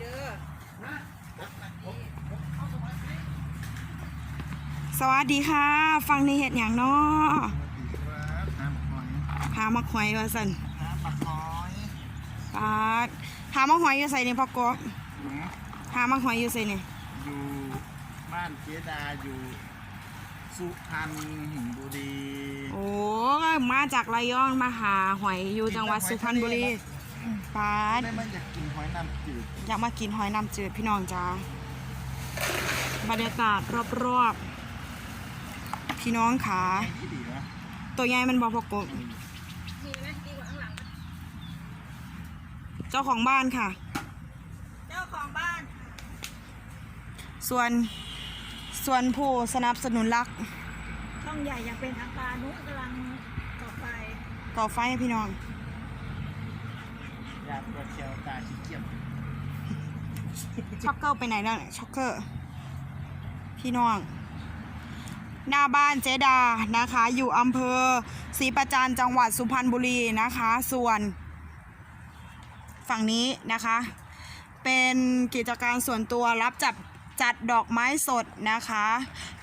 เด้อสวัสดีค่ะ ฟังในเหตุอย่างเนาะครับน้ำหอยพามาหอยว่าสันน้ำปลาหอยปาดพามาหอยอยู่ใส่ในพ่อกบหืมพามาหอยอยู่ใส่นี่อยู่บ้านเจดาอยู่สุพรรณบุรี โอ้มาจากระยองมาหาหอยอยู่จังหวัดสุพรรณบุรีปาดแม่มัน อยากกินหอยน้ำจืดอยากมากินหอยน้ำจืดพี่น้องจ้าบรรยากาศรอบๆ พี่น้องขาไอ้ที่ดีนะตัวใหญ่มันบอพอกบมีไหมดีกว่าข้างหลังไหมเจ้าของบ้านค่ะ เจ้าของบ้าน ส่วนส่วนผู้สนับสนุนรักช่องใหญ่ยังเป็นทางการนุ้กำลังต่อไปต่อไฟให้พี่น้องอ ยากปวดเชียวตาขี้เกียจช็อกเกอร์ไปไหนแล้วเนี่ยช็อกเกอร์ พี่น้อง หน้าบ้านเจดานะคะ อยู่อำเภอศรีประจันจังหวัดสุพรรณบุรีนะคะ ส่วน ฝั่งนี้นะคะ เป็นกิจการส่วนตัวรับจัดจัดดอกไม้สดนะคะ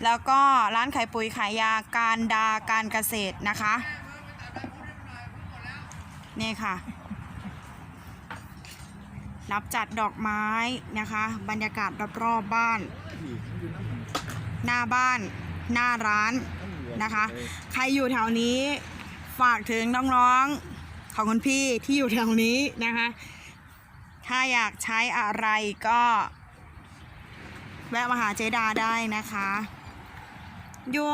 แล้วก็ร้านขายปุ๋ยขายยาการดาการเกษตรนะคะ นี่ค่ะ รับจัดดอกไม้นะคะ บรรยากาศรอบๆบ้าน หน้าบ้าน หน้าร้านนะคะ ใครอยู่แถวนี้ฝากถึงน้องๆของคุณพี่ที่อยู่แถวนี้นะคะ ถ้าอยากใช้อะไรก็ แวะมาหาเจดาได้นะคะอยู่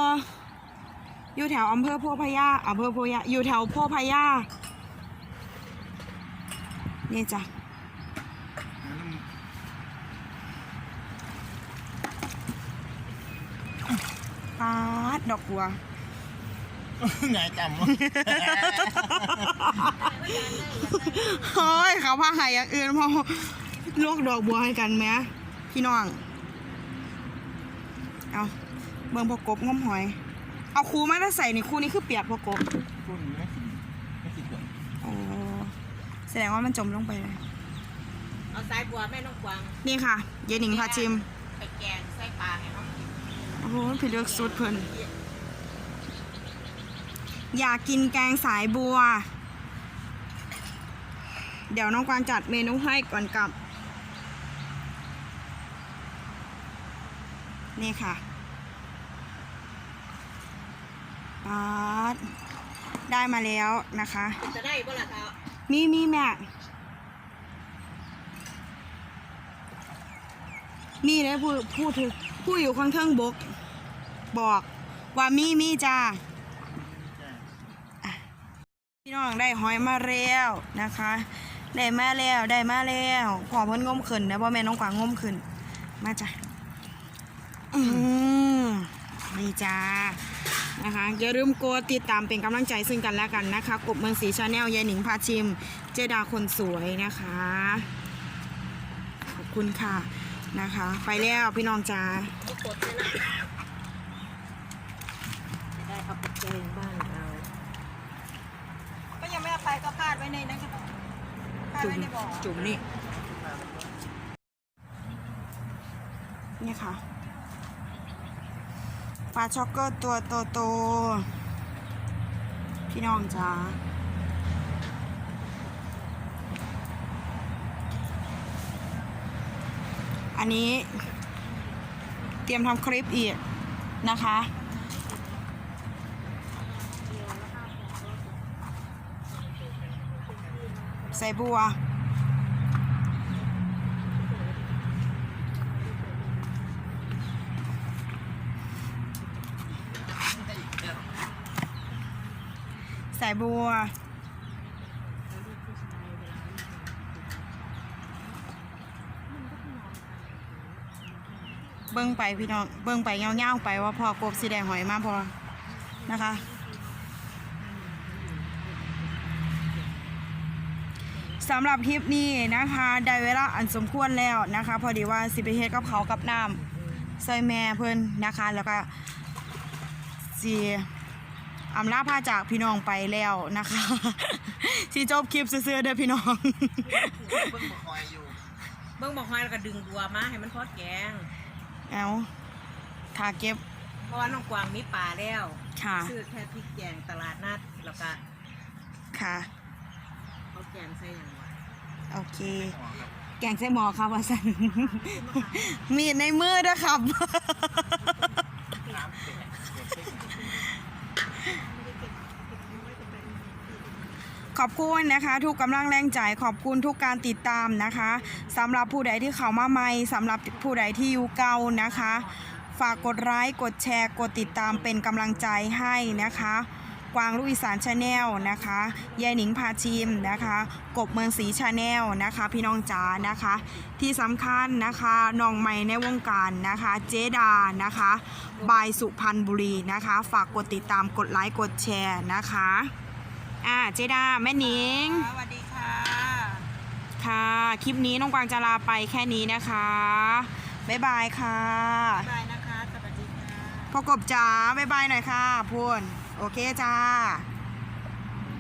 อยู่แถวอำเภอโพพญาอำเภอโพธิ์พญาอยู่แถวโพพญานี่จ้ะ ปาดดอกบัวไงจำวะเฮ้ยเขาพาหายอย่างอื่นพอลวกดอกบัวให้กันไหมพี่น้อง เอาเบิ่งพอกบง้มหอย เอาคูมาถ้าใส่นี่คูนี้คือเปียกพอกบคุณไม่กินไม่กินก่อนโอ้แสดงว่ามันจมลงไปเลยเอาสายบัวแม่น้องกวางนี่ค่ะเยหนิงพาชิม ไปแกงไส้ปลาให้น้องกิน โอ้โหพี่เลือกสูตรเพิ่นอยากกินแกงสายบัว เดี๋ยวน้องกวางจัดเมนูให้ก่อนกลับ นี่ค่ะปาดได้มาแล้วนะคะ จะได้บ่ล่ะเท้ามีมีแม่มีเลยพูดพูดถึงผู้อยู่ข้างเทิงบก บอกว่ามีมีจ้าพี่น้องได้หอยมาแล้วนะคะ ได้มาแล้วได้มาแล้วพอเพิ่นงมขึ้นนะพ่อแม่น้องกวางงมขึ้น มาจ้ะอืมนี่จ้านะคะอย่าลืมกดติดตามเป็นกำลังใจซึ่งกันและกันนะคะ กบเมืองสีชาแนลยายหนิงพาชิม เจดาคนสวยนะคะ ขอบคุณค่ะนะคะ ไปแล้วพี่น้องจ้า ไม่กดเลยนะจะได้เอาไป แกงบ้านเรา ก็ยังไม่เอาไปก็พาดไว้ในนั้นก็ต้องพาดไว้ในบ่อจุ่มนี่เนี่ยค่ะปลาช็อกเกอร์ตัวโตๆพี่น้องจ้าอันนี้เตรียมทำคลิปอีกนะคะ ส่บัว ใส่บัวเบิ้งไปพี่น้อง เบิ้งไปเงาๆไปว่าพอกบสีแดงหอยมาพอนะคะ สำหรับคลิปนี้นะคะ ได้เวลาอันสมควรแล้วนะคะ พอดีว่าสิไปเฮ็ดกับเขาวกับน้ำซอยแม่เพิ่นนะคะ แล้วก็สีอำลาพาจากพี่น้องไปแล้วนะคะที่จบคลิปซื่อๆเด้อพี่น้องเพิ่งมาคอยอยู่บิ่งบอกหอยแล้วก็ดึงบัวมาให้มันพอแกงเอาขาเก็บเพราะว่าน้องกวางมีปลาแล้วค่ะซื้อแค่พริกแกงตลาดนัดแล้วก็ค่ะเขา แกงใส่อย่างวะโอเค แกงไส้หมอครับว่าสันมีดในมือนะครับ ขอบคุณนะคะ ทุกกำลังแรงใจขอบคุณทุกการติดตามนะคะสำหรับผู้ใดที่เขามาใหม่สำหรับผู้ใดที่อยู่เก่านะคะ ฝากกดไลค์กดแชร์ กดติดตามเป็นกำลังใจให้นะคะ กวางลูกอีสานชาแนลนะคะยายหนิงพาชิมนะคะ กบเมืองศรีชาแนลนะคะ พี่น้องจ๋านะคะ ที่สำคัญนะคะน้องใหม่ในวงการนะคะ เจดานะคะบายสุพรรณบุรีนะคะ ฝากกดติดตามกดไลค์กดแชร์นะคะอ่าเจดาแม่หนิงสวัสดีค่ะ ค่ะ คลิปนี้น้องกวางจะลาไปแค่นี้นะคะบ๊ายบายค่ะบายนะคะสวัสดีค่ะพ่อกบจ๋าบ๊ายบายหน่อยค่ะพูน โอเคจ้า